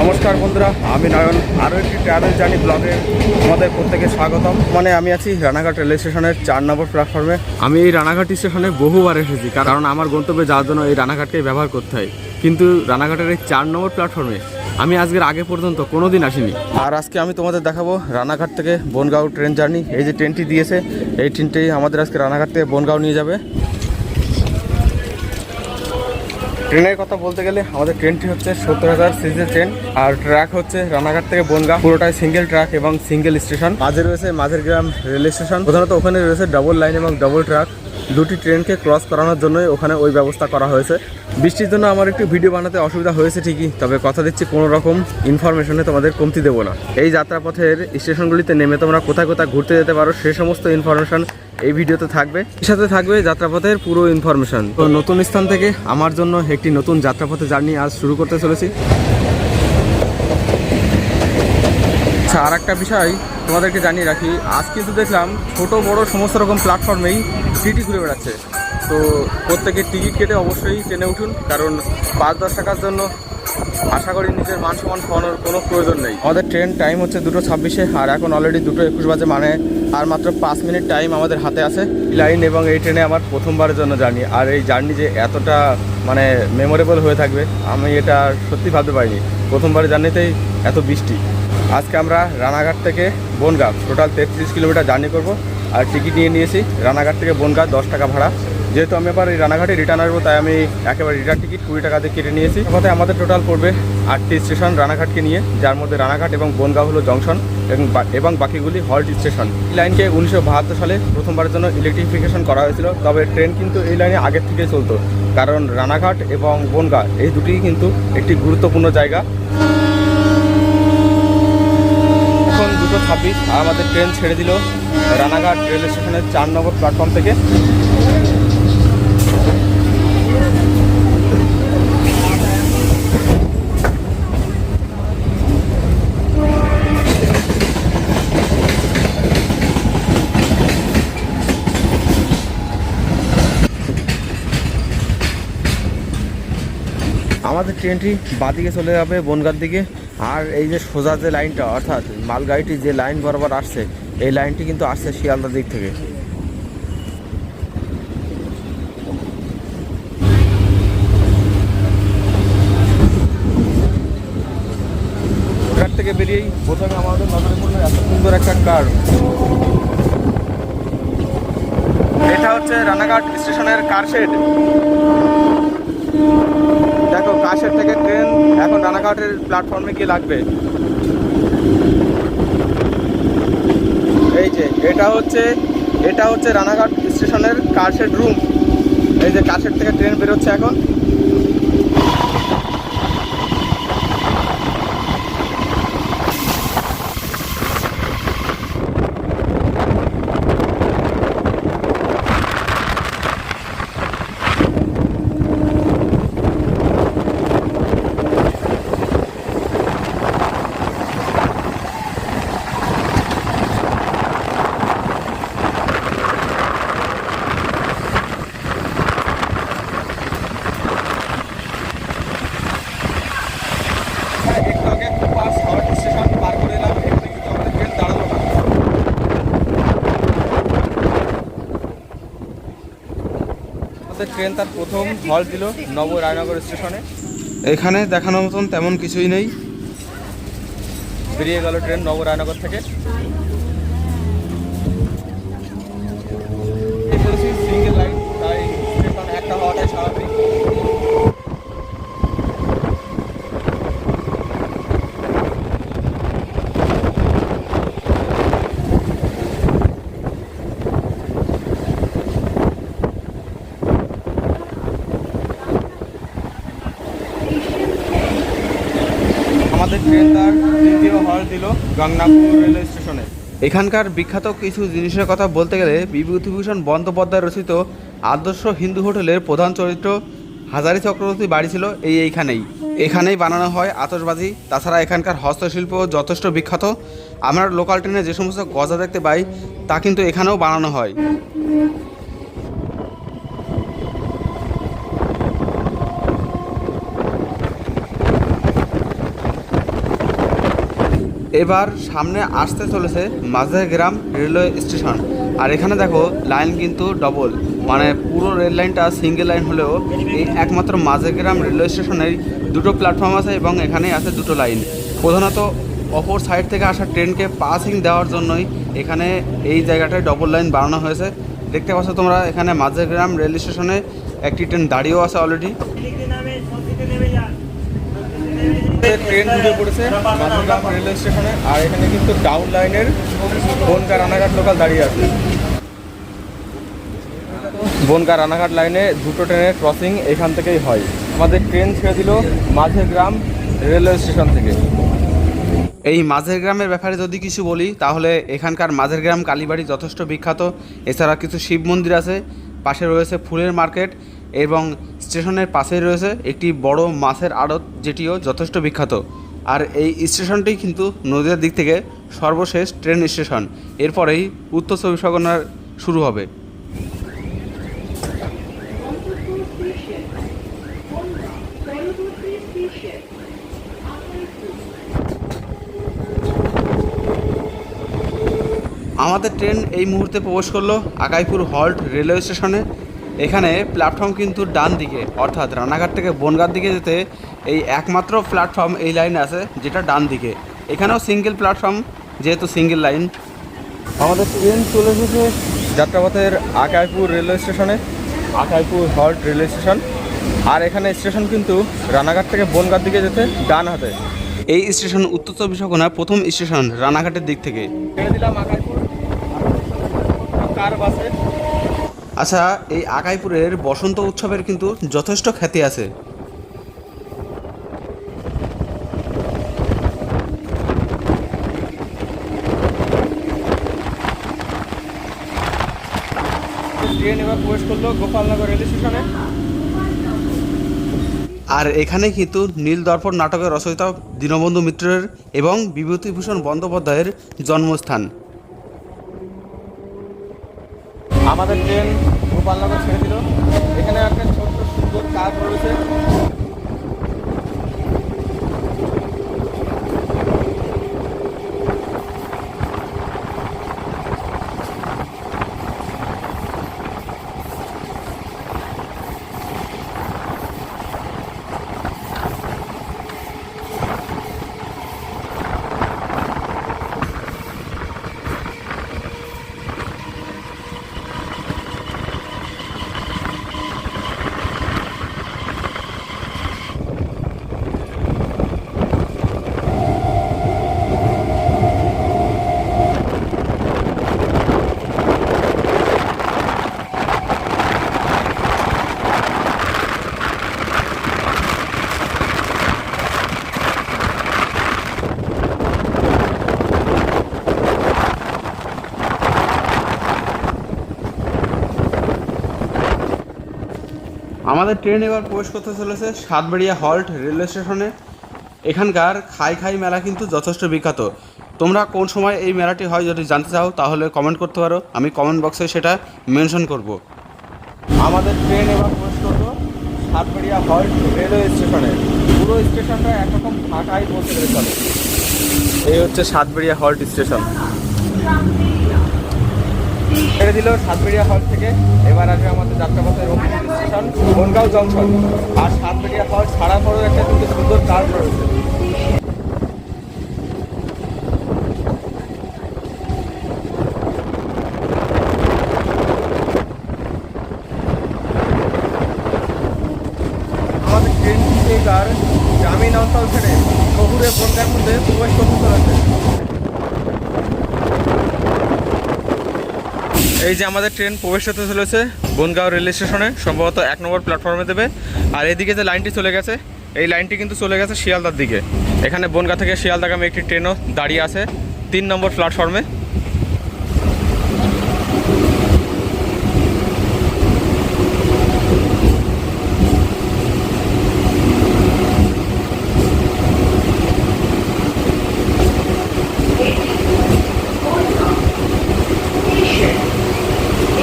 নমস্কার বন্ধুরা, আমি নয়ন। আরও একটি ট্রাভেল জার্নি ব্লগে তোমাদের প্রত্যেকে স্বাগতম। মানে আমি আছি রানাঘাট রেল স্টেশনের চার নম্বর প্ল্যাটফর্মে আমি এই রানাঘাট স্টেশনে বহুবার এসেছি, কারণ আমার গন্তব্যে যাওয়ার জন্য এই রানাঘাটকেই ব্যবহার করতে হয়। কিন্তু রানাঘাটের এই চার নম্বর প্ল্যাটফর্মে আমি আজকের আগে পর্যন্ত কোনো দিন আসিনি। আর আজকে আমি তোমাদের দেখাবো রানাঘাট থেকে বনগাঁও ট্রেন জার্নি এই যে ট্রেনটি দিয়েছে, এই ট্রেনটি আমাদের আজকে রানাঘাট থেকে বনগাঁও নিয়ে যাবে। ট্রেনের কথা বলতে গেলে আমাদের ট্রেনটি হচ্ছে সত্তর হাজার সিজের ট্রেন আর ট্র্যাক হচ্ছে রানাঘাট থেকে বনগাঁ। পুরোটাই সিঙ্গেল ট্র্যাক এবং সিঙ্গেল স্টেশন। মাঝে রয়েছে মাঝের গ্রাম রেল স্টেশন প্রধানত ওখানে রয়েছে ডবল লাইন এবং ডবল ট্র্যাক দুটি ট্রেনকে ক্রস করানোর জন্যই ওখানে ওই ব্যবস্থা করা হয়েছে। বৃষ্টির জন্য আমার একটু ভিডিও বানাতে অসুবিধা হয়েছে ঠিকই, তবে কথা দিচ্ছি কোনো রকম ইনফরমেশনে তোমাদের কমতি দেবো না। এই যাত্রাপথের স্টেশনগুলিতে নেমে তোমরা কোথায় কোথায় ঘুরতে যেতে পারো সে সমস্ত ইনফরমেশন এই ভিডিওতে থাকবে। এর সাথে থাকবে যাত্রাপথের পুরো ইনফরমেশন তো নতুন স্থান থেকে আমার জন্য একটি নতুন যাত্রাপথে জার্নি আজ শুরু করতে চলেছি। আচ্ছা আর একটা বিষয় তোমাদেরকে জানিয়ে রাখি। আজ কিন্তু দেখলাম ছোট, বড় সমস্ত রকম প্ল্যাটফর্মেই টিটি ঘুরে বেড়াচ্ছে। তো প্রত্যেকের টিকিট কেটে অবশ্যই ট্রেনে উঠুন, কারণ পাঁচ, দশ টাকার জন্য আশা করি নিজের মান সমান খাওয়ানোর কোনো প্রয়োজন নেই। আমাদের ট্রেন টাইম হচ্ছে দুটো ছাব্বিশে, আর এখন অলরেডি দুটো একুশ বাজে মানে আর মাত্র পাঁচ মিনিট টাইম আমাদের হাতে আছে। লাইন এবং এই ট্রেনে আমার প্রথমবারের জন্য জার্নি আর এই জার্নি যে এতটা মানে মেমোরেবল হয়ে থাকবে, আমি এটা সত্যি ভাবতে পারিনি। প্রথমবারের জার্নিতেই এত বৃষ্টি। আজকে আমরা রানাঘাট থেকে বনগাঁ টোটাল তেত্রিশ কিলোমিটার জার্নি করব। আর টিকিট নিয়ে নিয়েছি রানাঘাট থেকে বনগাঁ, দশ টাকা ভাড়া। যেহেতু আমি এবার এই রানাঘাটে রিটার্ন আসব, তাই আমি একেবারে রিটার্ন টিকিট কুড়ি টাকা দিয়ে কেটে নিয়েছি। কথা আমাদের টোটাল পড়বে আটটি স্টেশন রানাঘাটকে নিয়ে, যার মধ্যে রানাঘাট এবং বনগাঁ হলো জংশন এবং এবং বাকিগুলি হল্ট স্টেশন এই লাইনকে উনিশশো বাহাত্তর সালে প্রথমবারের জন্য ইলেকট্রিফিকেশন করা হয়েছিল, তবে ট্রেন কিন্তু এই লাইনে আগের থেকেই চলতো। কারণ রানাঘাট এবং বনগাঁ, এই দুটিই কিন্তু একটি গুরুত্বপূর্ণ জায়গা। দুটো ছাব্বিশ আমাদের ট্রেন ছেড়ে দিল রানাঘাট রেল স্টেশনের চার নম্বর প্ল্যাটফর্ম থেকে। আমাদের ট্রেনটি বাদিকে চলে যাবে বনগার দিকে। আর এই যে সোজা যে লাইনটা, অর্থাৎ মালগাড়িটি যে লাইন বরাবর আসছে, এই লাইনটি কিন্তু আসছে শিয়ালদার দিক থেকে। থেকে বেরিয়েই প্রথমে আমাদের নজরে পড়ল এত সুন্দর একটা কার। এটা হচ্ছে রানাঘাট স্টেশনের কার শেড। কাশের থেকে ট্রেন এখন রানাঘাটের প্ল্যাটফর্মে গিয়ে লাগবে। এই যে, এটা হচ্ছে এটা হচ্ছে রানাঘাট স্টেশনের কাশের রুম এই যে কাশের থেকে ট্রেন বেরোচ্ছে এখন একটু আগে পাঁচ হল্ট স্টেশন পার করে এলাম এখানে কিন্তু আমাদের ট্রেন দাঁড়াল না আমাদের ট্রেন তার প্রথম হল দিল নব রায়নগর স্টেশনে। এখানে দেখানোর মতন তেমন কিছুই নেই। বেরিয়ে গেল ট্রেন নব রায়নগর থেকে সিঙ্গেল লাইন তাই স্টেশন একটা হওয়াটাই স্বাভাবিক আমাদের তার দ্বিতীয় হল দিল গঙ্গাপুর রেলওয়ে স্টেশনে। এখানকার বিখ্যাত কিছু জিনিসের কথা বলতে গেলে বিভূতিভূষণ বন্দ্যোপাধ্যায় রচিত আদর্শ হিন্দু হোটেলের প্রধান চরিত্র হাজারি চক্রবর্তী বাড়ি ছিল এই এইখানেই। এখানেই বানানো হয় আতশবাজি, তাছাড়া এখানকার হস্তশিল্প যথেষ্ট বিখ্যাত। আমরা লোকাল ট্রেনে যে সমস্ত গজা দেখতে পাই, তা কিন্তু এখানেও বানানো হয়। এবার সামনে আসতে চলেছে মাঝেগ্রাম রেলওয়ে স্টেশন। আর এখানে দেখো, লাইন কিন্তু ডবল মানে পুরো রেল লাইনটা সিঙ্গেল লাইন হলেও এই একমাত্র মাঝেগ্রাম রেলওয়ে স্টেশনের দুটো প্ল্যাটফর্ম আছে এবং এখানে আছে দুটো লাইন প্রধানত অপর সাইড থেকে আসা ট্রেনকে পাসিং দেওয়ার জন্যই এখানে এই জায়গাটায় ডবল লাইন বানানো হয়েছে। দেখতে পাচ্ছ তোমরা, এখানে মাঝেগ্রাম রেল স্টেশনে একটি ট্রেন দাঁড়িয়েও আছে অলরেডি ট্রেন ঢুকে পড়েছে মাঝগ্রাম রেলওয়ে স্টেশনে আর এখানে কিন্তু ডাউন লাইনের বনগা রানাঘাট লোকাল দাঁড়িয়ে আছে। বনগা রানাঘাট লাইনে দুটো ট্রেনের ক্রসিং এখান থেকেই হয়। আমাদের ট্রেন ছেড়ে দিল মাঝেগ্রাম রেলওয়ে স্টেশন থেকে। এই মাঝের গ্রামের ব্যাপারে যদি কিছু বলি, তাহলে এখানকার মাঝের গ্রাম কালীবাড়ি যথেষ্ট বিখ্যাত। এছাড়া কিছু শিব মন্দির আছে, পাশে রয়েছে ফুলের মার্কেট এবং স্টেশনের পাশেই রয়েছে একটি বড় মাছের আড়ত, যেটিও যথেষ্ট বিখ্যাত। আর এই স্টেশনটি কিন্তু নদীর দিক থেকে সর্বশেষ ট্রেন স্টেশন। এরপরেই উত্তর চব্বিশ পরগনার শুরু হবে। আমাদের ট্রেন এই মুহূর্তে প্রবেশ করল আকাইপুর হল্ট রেলওয়ে স্টেশনে। এখানে প্ল্যাটফর্ম কিন্তু ডান দিকে অর্থাৎ রানাঘাট থেকে বনগাঁর দিকে যেতে এই একমাত্র প্ল্যাটফর্ম এই লাইনে আছে যেটা ডান দিকে। এখানেও সিঙ্গেল প্ল্যাটফর্ম যেহেতু সিঙ্গেল লাইন আমাদের ট্রেন চলে এসেছে যাত্রাপথের আকাইপুর রেলওয়ে স্টেশনে আকাইপুর হল্ট রেলওয়ে স্টেশন আর এখানে স্টেশন কিন্তু রানাঘাট থেকে বনগাঁর দিকে যেতে ডান হাতে। এই স্টেশন উত্তর চব্বিশ পরগনার প্রথম স্টেশন রানাঘাটের দিক থেকে। দিলাম আকাইপুর কার বাসে? আচ্ছা এই আকাইপুরের বসন্ত উৎসবের কিন্তু যথেষ্ট খ্যাতি আছে। ট্রেন প্রবেশ করল গোপালনগর রেল স্টেশনে আর এখানে কিন্তু নীল দর্পণ নাটকের রচয়িতা দীনবন্ধু মিত্রের এবং বিভূতিভূষণ বন্দ্যোপাধ্যায়ের জন্মস্থান। আমাদের ট্রেন গোপালনগর ছেড়ে দিল। এখানে একটা ছোট্ট সুন্দর কার রয়েছে আমাদের ট্রেন এবার প্রবেশ করতে চলেছে সাতবাড়িয়া হল্ট রেলওয়ে স্টেশনে। এখানকার খাই খাই মেলা কিন্তু যথেষ্ট বিখ্যাত। তোমরা কোন সময় এই মেলাটি হয় যদি জানতে চাও, তাহলে কমেন্ট করতে পারো। আমি কমেন্ট বক্সে সেটা মেনশন করব। আমাদের ট্রেন এবার প্রবেশ করল সাতবাড়িয়া হল্ট রেলওয়ে স্টেশনে। পুরো স্টেশনটা একরকম ফাঁকাই বলতে গেলে চলে এই হচ্ছে সাতবাড়িয়া হল্ট স্টেশন। ছেড়ে দিল সাতবেড়িয়া হল থেকে। এবার আসবে আমাদের যাত্রাপথের স্টেশন বনগাঁও জংশন আর সাতবেড়িয়া হল ছাড়া পরেও একটা কিন্তু সুন্দর কাজ রয়েছে আমাদের ট্রেন কিন্তু এবার গ্রামীণ অঞ্চল ছেড়ে শহুরে বনগাঁর মধ্যে প্রবেশ করতে চলেছে এই যে আমাদের ট্রেন প্রবেশ করতে চলেছে বনগাঁও রেল স্টেশনে, সম্ভবত এক নম্বর প্ল্যাটফর্মে দেবে। আর এদিকে যে লাইনটি চলে গেছে, এই লাইনটি কিন্তু চলে গেছে শিয়ালদার দিকে। এখানে বনগাঁ থেকে শিয়ালদাগামী একটি ট্রেনও দাঁড়িয়ে আছে তিন নম্বর প্ল্যাটফর্মে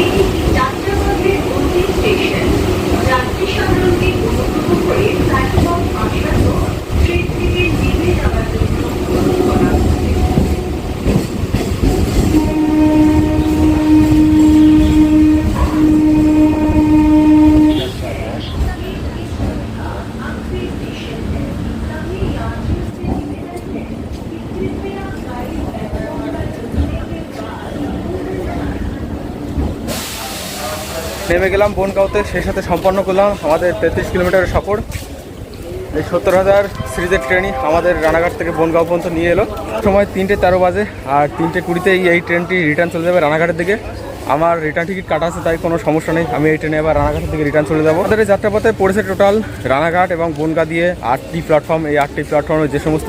এটি যাত্রাপথের অন্তিম স্টেশন যাত্রী সাধারণকে অনুগ্রহ করে প্ল্যাটফর্ম আসার পর ট্রেন থেকে নেমে যাওয়ার জন্য অনুরোধ করা হচ্ছে নেমে গেলাম বনগাঁওতে, সেই সাথে সম্পন্ন করলাম আমাদের তেত্রিশ কিলোমিটারের সফর। এই সত্তর হাজার সিরিজের ট্রেনই আমাদের রানাঘাট থেকে বনগাঁও পর্যন্ত নিয়ে এলো। সময় তিনটে তেরো বাজে আর তিনটে কুড়িতেই এই ট্রেনটি রিটার্ন চলে যাবে রানাঘাটের দিকে। আমার রিটার্ন টিকিট কাটা আছে, তাই কোনো সমস্যা নেই। আমি এই ট্রেনে এবার রানাঘাটের দিকে রিটার্ন চলে যাব। আমাদের যাত্রাপথে পড়েছে টোটাল রানাঘাট এবং বনগা দিয়ে আটটি প্ল্যাটফর্ম এই আটটি প্ল্যাটফর্মে যে সমস্ত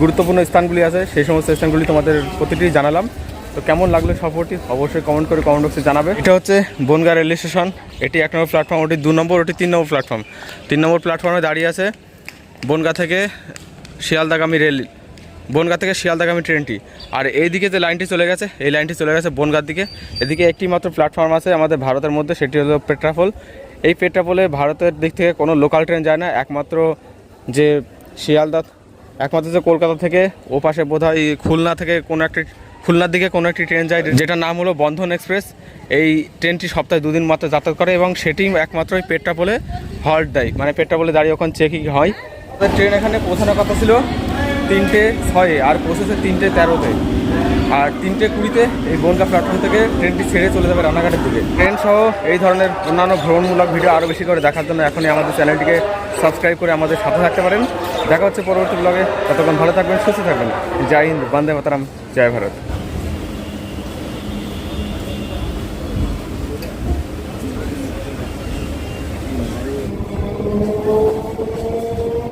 গুরুত্বপূর্ণ স্থানগুলি আছে, সেই সমস্ত স্থানগুলি তোমাদের প্রতিটি জানালাম। তো কেমন লাগল সফরটি? অবশ্যই কমেন্ট করে কমেন্ট বক্সে জানাবে। এটা হচ্ছে বনগা রেল স্টেশন। এটি এক নম্বর প্ল্যাটফর্ম ওটি দু নম্বর, ওটি তিন নম্বর প্ল্যাটফর্ম তিন নম্বর প্ল্যাটফর্মে দাঁড়িয়ে আছে বনগা থেকে শিয়ালদাগামী রেল, বনগা থেকে শিয়ালদাগামী ট্রেনটি। আর এই দিকে যে লাইনটি চলে গেছে, এই লাইনটি চলে গেছে বনগার দিকে। এদিকে একটি মাত্র প্ল্যাটফর্ম আছে আমাদের ভারতের মধ্যে, সেটি হলো পেট্রাফোল এই পেট্রাফোলে ভারতের দিক থেকে কোনো লোকাল ট্রেন যায় না। একমাত্র যে শিয়ালদা, একমাত্র যে কলকাতা থেকে, ও পাশে বোধহয় খুলনা থেকে কোনো একটি খুলনার দিকে কোনো একটি ট্রেন যায় যেটা নাম হলো বন্ধন এক্সপ্রেস। এই ট্রেনটি সপ্তাহে দুদিন মাত্র যাতায়াত করে এবং সেটি একমাত্র ওই পেট্রাপোলে হল্ট দেয়। মানে পেট্রাপোলে দাঁড়িয়ে ওখানে চেকিং হয়। ট্রেন এখানে পৌঁছানোর কথা ছিল তিনটে ছয়ে, আর পৌঁছেছে তিনটে তেরোতে। আর তিনটে কুড়িতে এই বনগা প্ল্যাটফর্ম থেকে ট্রেনটি ছেড়ে চলে যাবে রানাঘাটের দিকে। ট্রেন সহ এই ধরনের অন্যান্য ভ্রমণমূলক ভিডিও আরও বেশি করে দেখার জন্য এখনই আমাদের চ্যানেলটিকে সাবস্ক্রাইব করে আমাদের সাথে থাকতে পারেন। দেখা হচ্ছে পরবর্তী ব্লগে ততক্ষণ ভালো থাকবেন, সুস্থ থাকবেন। জয় হিন্দ, বন্দে মাতারাম, জয় ভারত।